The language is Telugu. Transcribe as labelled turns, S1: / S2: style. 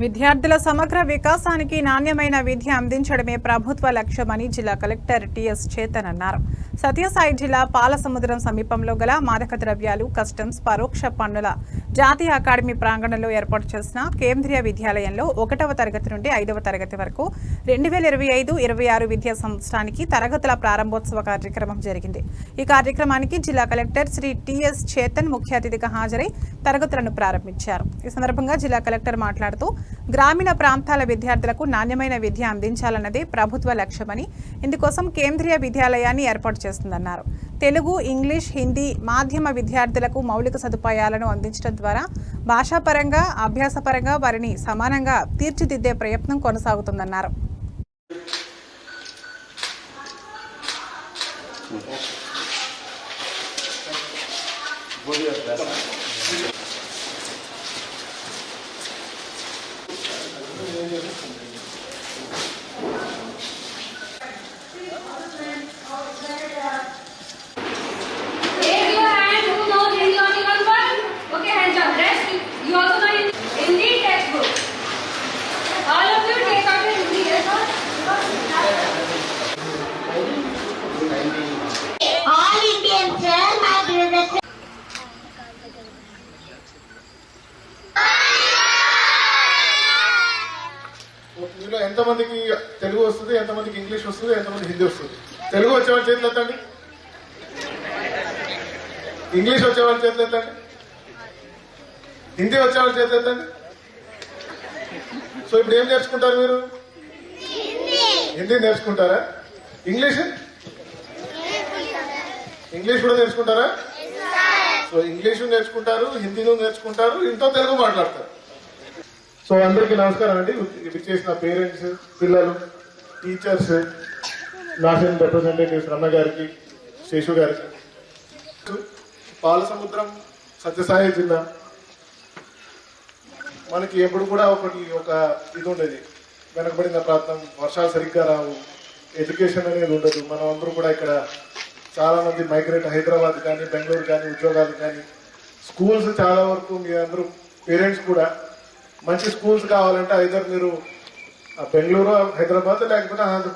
S1: విద్యార్థుల సమగ్ర వికాసానికి నాణ్యమైన విద్య అందించడమే ప్రభుత్వ లక్ష్యమని జిల్లా కలెక్టర్ టిఎస్ చేతన్ అన్నారు. సత్యసాయి జిల్లా పాలసముద్రం సమీపంలో గల మాదక ద్రవ్యాలు కస్టమ్స్ పరోక్ష పన్నుల జాతీయ అకాడమీ ప్రాంగణంలో ఏర్పాటు చేసిన కేంద్రీయ విద్యాలయంలో ఒకటవ తరగతి నుండి ఐదవ తరగతి వరకు రెండు వేల ఇరవై ఐదు ఇరవై ఆరు విద్యా సంవత్సరానికి తరగతుల ప్రారంభోత్సవ కార్యక్రమం జరిగింది. ఈ కార్యక్రమానికి జిల్లా కలెక్టర్ శ్రీ టిఎస్ చేతన్ ముఖ్య అతిథిగా హాజరై తరగతులను ప్రారంభించారు. ఈ సందర్భంగా జిల్లా కలెక్టర్ మాట్లాడుతూ గ్రామీణ ప్రాంతాల విద్యార్థులకు నాణ్యమైన విద్య అందించాలన్నదే ప్రభుత్వ లక్ష్యమని ఇందుకోసం కేంద్రీయ విద్యాలయాన్ని ఏర్పాటు చేస్తుందన్నారు తెలుగు ఇంగ్లీష్ హిందీ మాధ్యమ విద్యార్థులకు మౌలిక సదుపాయాలను అందించడం ద్వారా భాషాపరంగా అభ్యాసపరంగా వారిని సమానంగా తీర్చిదిద్దే ప్రయత్నం కొనసాగుతుందన్నారు
S2: Gracias.
S3: All Indian sir, my brother.
S4: మీలో ఎంతమందికి తెలుగు వస్తుంది ఎంతమందికి ఇంగ్లీష్ వస్తుంది ఎంతమంది హిందీ వస్తుంది? తెలుగు వచ్చేవాళ్ళ చేతులు ఎత్తండి. ఇంగ్లీష్ వచ్చేవాళ్ళ చేతులు ఎత్తండి. హిందీ వచ్చేవాళ్ళ చేతులు ఎత్తండి. సో ఇప్పుడు ఏం నేర్చుకుంటారు మీరు? హిందీ నేర్చుకుంటారా? ఇంగ్లీష్? ఇంగ్లీష్ కూడా నేర్చుకుంటారా? సో ఇంగ్లీషు నేర్చుకుంటారు హిందీను నేర్చుకుంటారు ఇంట్లో తెలుగు మాట్లాడతారు. సో అందరికీ నమస్కారం అండి. ఇది చేసిన పేరెంట్స్ పిల్లలు టీచర్స్ నాషన్ రిప్రజెంటేటివ్స్ రమ్మ గారికి శేషు గారికి. పాలసముద్రం సత్యసాయి జిల్లా. మనకి ఎప్పుడు కూడా ఒకటి ఒక ఇది ఉండేది. వెనకబడిన ప్రాంతం వర్షాలు సరిగ్గా రావు. ఎడ్యుకేషన్ అనేది ఉండదు. మనం అందరూ కూడా ఇక్కడ చాలా మంది మైగ్రేట్ హైదరాబాద్ కానీ బెంగళూరు కానీ ఉద్యోగాలు కానీ. స్కూల్స్ చాలా వరకు మీ అందరూ పేరెంట్స్ కూడా మంచి స్కూల్స్ కావాలంటే ఐదర్ మీరు ఆ బెంగళూరు హైదరాబాద్ లేకపోతే అనంతపురం